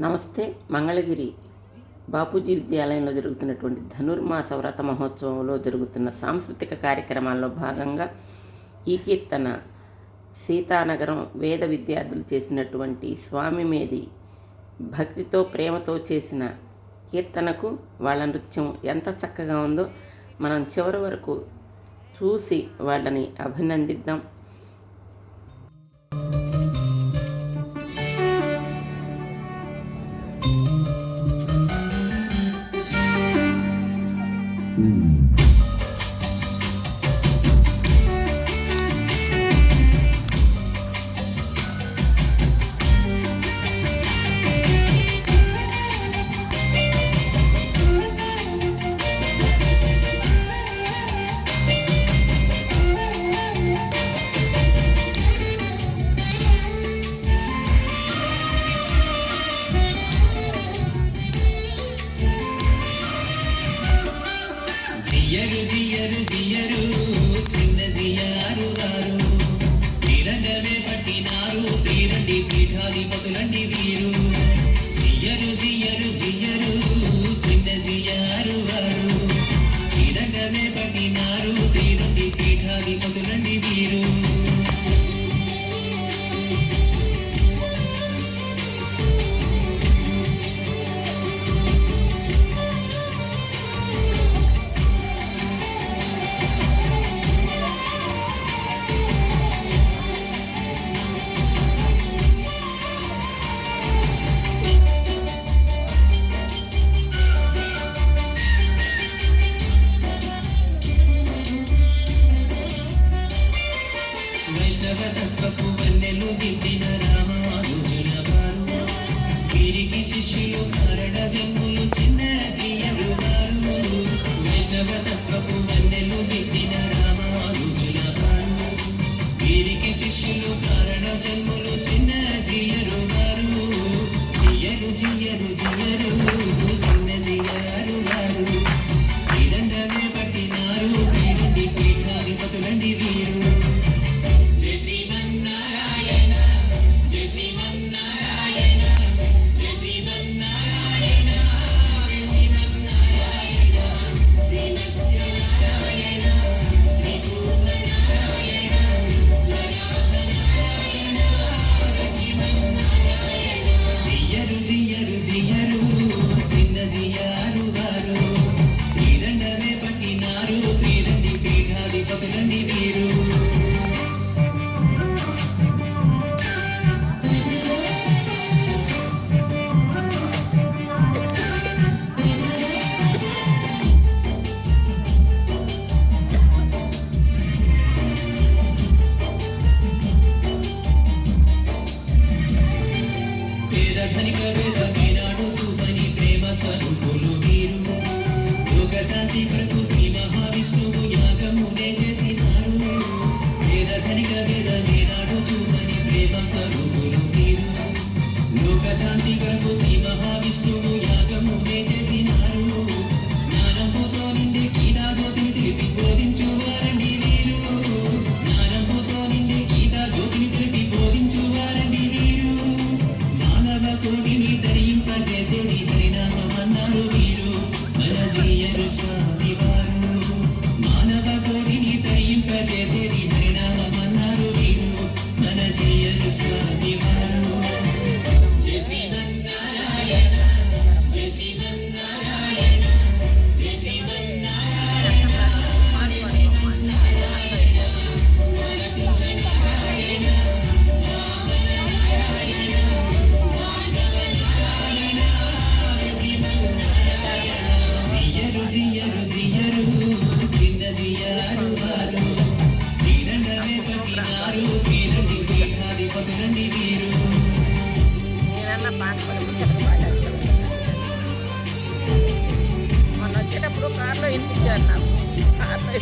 నమస్తే మంగళగిరి బాపూజీ విద్యాలయంలో జరుగుతున్నటువంటి ధనుర్మాస వ్రత మహోత్సవంలో జరుగుతున్న సాంస్కృతిక కార్యక్రమాల్లో భాగంగా ఈ కీర్తన సీతానగరం వేద విద్యార్థులు చేసినటువంటి స్వామి మీది భక్తితో ప్రేమతో చేసిన కీర్తనకు వాళ్ళ నృత్యం ఎంత చక్కగా ఉందో మనం చివరి వరకు చూసి వాళ్ళని అభినందిద్దాం. ఋషికి శిష్యులు మరణ జన్ములు చిన్న జీయలు వారు. వైష్ణవ తత్వపు వన్నెలు దిద్దిన రామానుజుల వారు. వీరికి శిష్యులు మరణ జన్ములు చిన్న జీయరు స్వరూపులు నీవు లోక శాంతి కొరకు శ్రీ మహావిష్ణువు మొన్న వచ్చేటప్పుడు కార్లో వినిపించారు నాకు కార్లో